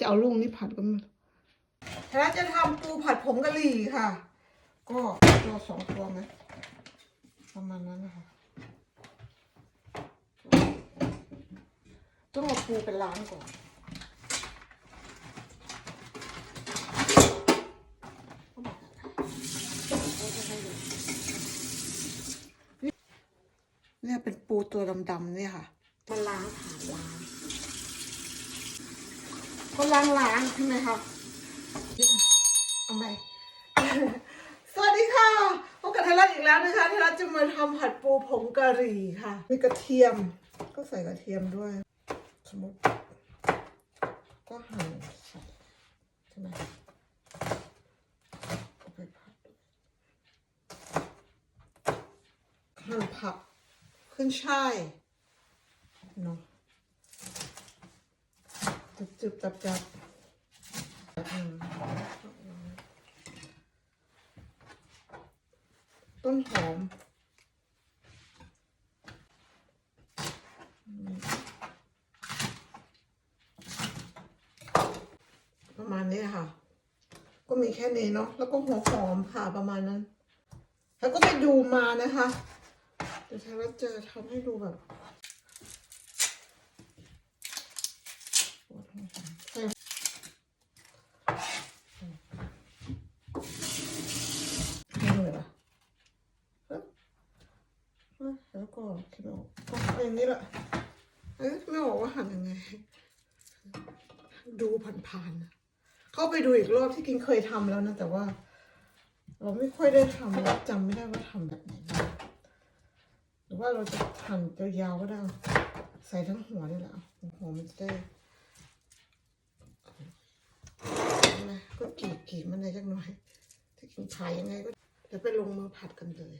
จะเอาลูกนี้ผัดก็ไม่แล้วจะทำปูผัดผงกะหรี่ค่ะ ก็ตัวสองตัวไหมประมาณนั้นนะคะต้องเอาปูไปล้างก่อนเนี่ยเป็นปูตัวดำๆเนี่ยค่ะมาล้างผ่านล้าง ก็ล้างล้างๆใช่ไหมคะเอาไหมสวัสดีค่ะพบกับไทยรัฐอีกแล้วนะคะไทยรัฐจะมาทำผัดปูผงกะหรี่ค่ะมีกระเทียม ก็ใส่กระเทียมด้วย สมมติก็หั่นใส่ใช่ไหมเอาไปผัดหั่นผักขึ้นช่ายเนาะ จุบจุบจับจับต้นหอมประมาณนี้ค่ะ ก็มีแค่นี้เนาะแล้วก็หัวหอมค่ะประมาณนั้น แล้วก็ไปดูมานะคะ เดี๋ยวฉันจะทำให้ดูแบบใส่ให้ดูเลยปะปึ๊บ แล้วก็คิดไม่ออกอย่างนี้แหละเอ๊ะไม่ออกว่าหั่นยังไง ดูผ่านๆนะเข้าไปดูอีกรอบที่กินเคยทำแล้วนะ แต่ว่า เราไม่ค่อยได้ทำจำไม่ได้ว่าทำแบบไหนหรือว่าเราจะหั่นยาวๆก็ได้ ใส่ทั้งหัวนี่แหละหัวมันจะได้ก็กรีดกรีดมันเลยจักหน่อยถ้ากินขายยังไงก็เดี๋ยวไปลงมือผัดกันเลย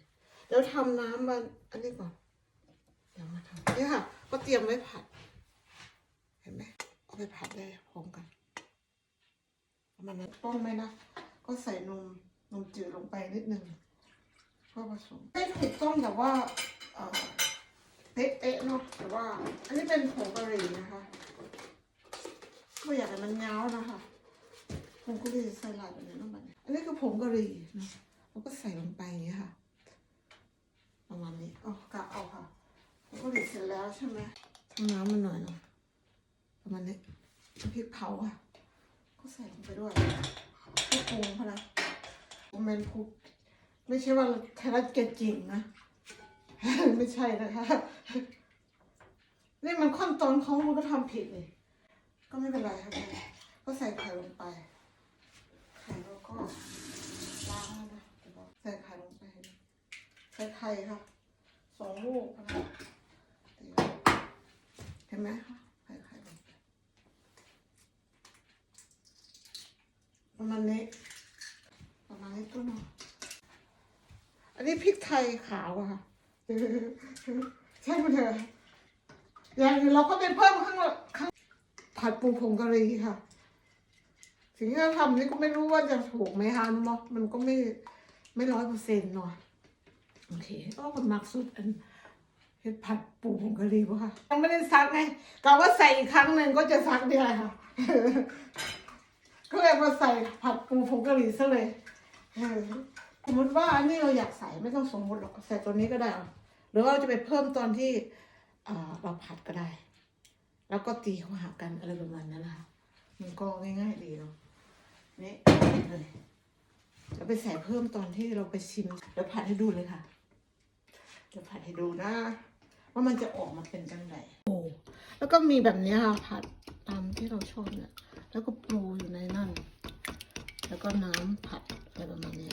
ดี๋ยวทำน้ำมันอันนี้ก่อน เดี๋ยวมาทำนี่ค่ะ ก็เตรียมไว้ผัด เห็นไหมเอาไปผัดได้พร้อมกันประมาณนั้นต้มไหมนะ ก็ใส่นมนมจืดลงไปนิดนึงก็ผสมไม่ถูกต้องแต่ว่าเป๊ะๆเนาะแต่ว่า อันนี้เป็นผงกะหรี่นะคะไม่อยากให้มันเงานะคะผงกะหรี่ใส่หลายแบบนี้ลงไปอันนี้คือผงกะหรี่นะแล้วก็ใส่ลงไปอย่างนี้ค่ะมาณนี้เอากะเอาค่ะผงกะหรี่เสร็จแล้วใช่ไหมทำน้ำมันหน่อยเนาะประมาณนี้พริกเผาค่ะ ก็ใส่ลงไปด้วยพริกปรุงเขานะผมเป็นคุกไม่ใช่ว่าไทยรัฐเก่งจริงนะ ไม่ใช่นะคะ นี่มันขั้นตอนเขามันก็ทำผิดเลยก็ไม่เป็นไรครับก็ใส่ไข่ลงไป ไข่แล้วก็ล้างแล้วนะเดี๋ยวบอกใส่ไข่ลงไป ใส่ไข่ค่ะสองลูกนะเห็น ไหมคะใส่ไข่ลงไปประมาณนี้ ประมาณนี้ตัวหน่ออันนี้พริกไทยขาวอะค่ะใช่ไหมเธออย่างอื่นเราก็ไปเพิ่มข้างข้างผัดปูผงกะหรี่ค่ะสิ่งที่เราทำนี่ก็ไม่รู้ว่าจะถูกไหมคะเนาะมันก็ไม่ไม่ร้อยเปอร์เซ็นต์เนาะโอเคก็คนมักสุดอัน เห็ดผัดปูผงกะหรี่ปะค่ะยังไม่ได้ซักไงกะว่าใส่อีกครั้งหนึ่งก็จะซักได้ค่ะ ก็เลยมาใส่ผัดปูผงกะหรี่ซะเลยสมมติว่าอันนี้เราอยากใส่ไม่ต้องสมมติหรอกใส่ตัวนี้ก็ได้เอหรือว่าเราจะไปเพิ่มตอนที่เราผัดก็ได้ แล้วก็ตีเข้าหากันอะไรประมาณนั้นนะคะมันก็ง่ายๆดีเนาะนี่เลยจะไปใส่เพิ่มตอนที่เราไปชิมเดี๋ยวผัดให้ดูเลยค่ะเดี๋ยวผัดให้ดูนะ ว่ามันจะออกมาเป็นจังไงโอ้แล้วก็มีแบบนี้ค่ะผัดตามที่เราชอบเนี่ยแล้วก็ปูอยู่ในนั่น แล้วก็น้ำผัดอะไรประมาณนี้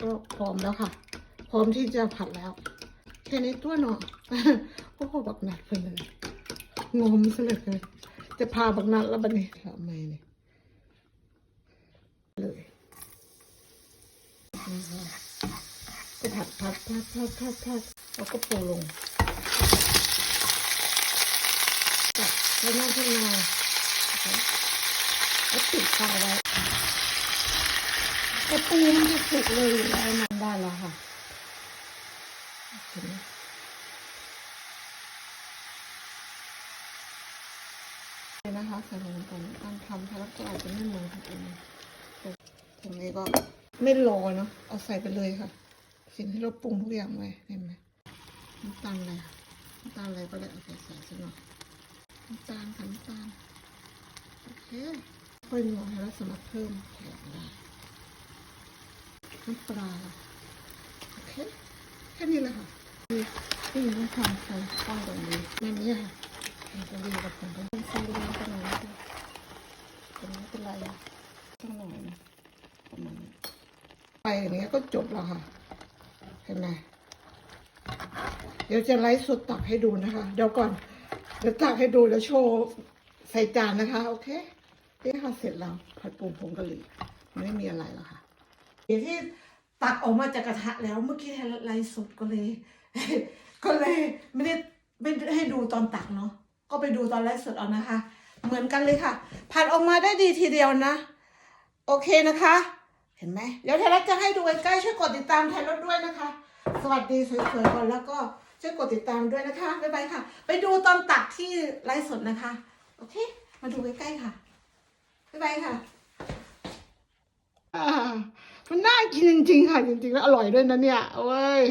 ก็พร้อมแล้วค่ะ พร้อมที่จะผัดแล้วแค่นี้ตัวเนาะก็พอบักหนัดไปเลยงมซะเลยจะพาบักหนัดแล้วบันนี้ทำไมเนี่ยเลยนะผัดผัดผัดผัดผัดผัดแล้วก็ปูลง จับแล้วนั่งข้างในนะคะแล้วปิดฝาไว้กระปูมันจะสุกเลยอยู่แล้วมันได้แล้วค่ะเห็นไหมนี่นะคะใส่ลงไปการทำแล้วก็อาจจะไม่เหมือนคนอื่นแต่ตรงนี้ก็ไม่รอเนาะเอาใส่ไปเลยค่ะ สิ่งที่เราปรุงทุกอย่างไว้เห็นไหมน้ำตาลอะไรน้ำตาลอะไรก็ได้เอาใส่ใส่ซะหน่อย น้ำตาลค่ะน้ำตาลโอเคค่อยนัวให้เรสามารถเพิ่มแถมได้น้ำปลาโอเคแค่นี้เลยค่ะนี่นี่ต้องทำใส่ข้าวตรงนี้นั่นนี่ค่ะมันจะดีกับผมต้องใส่ลงไปหน่อยนะคะตรงนี้เป็นไรอะต้องหน่อยนะประมาณนี้ไปอย่างเงี้ยก็จบแล้วค่ะ เห็นไหมเดี๋ยวจะไลฟ์สดตักให้ดูนะคะ เดี๋ยวก่อน เดี๋ยวตักให้ดูแล้วโชว์ใส่จานนะคะ โอเคนี่ค่ะเสร็จแล้วผัดปูผงกะหรี่ไม่มีอะไรแล้วค่ะเดี๋ยวที่ตักออกมาจากกระทะแล้วเมื่อกี้ไลฟ์สดก็เลย ก็เลยไม่ได้ไม่ได้ให้ดูตอนตักเนาะก็ไปดูตอนไลฟ์สดเอานะคะ เหมือนกันเลยค่ะผัดออกมาได้ดีทีเดียวนะ โอเคนะคะ เห็นไหมเดี๋ยวไทยรัฐจะให้ดูใกล้ๆช่วยกดติดตามไทยรัฐด้วยนะคะ สวัสดีสวยๆก่อนแล้วก็ ช่วยกดติดตามด้วยนะคะ บ๊ายบายค่ะ ไปดูตอนตักที่ไลฟ์สดนะคะ โอเค มาดูใกล้ๆค่ะ บ๊ายบายค่ะอ่ามันน่ากินจริงๆค่ะ จริงๆ แล้วอร่อยด้วยนะเนี่ยโอ้ย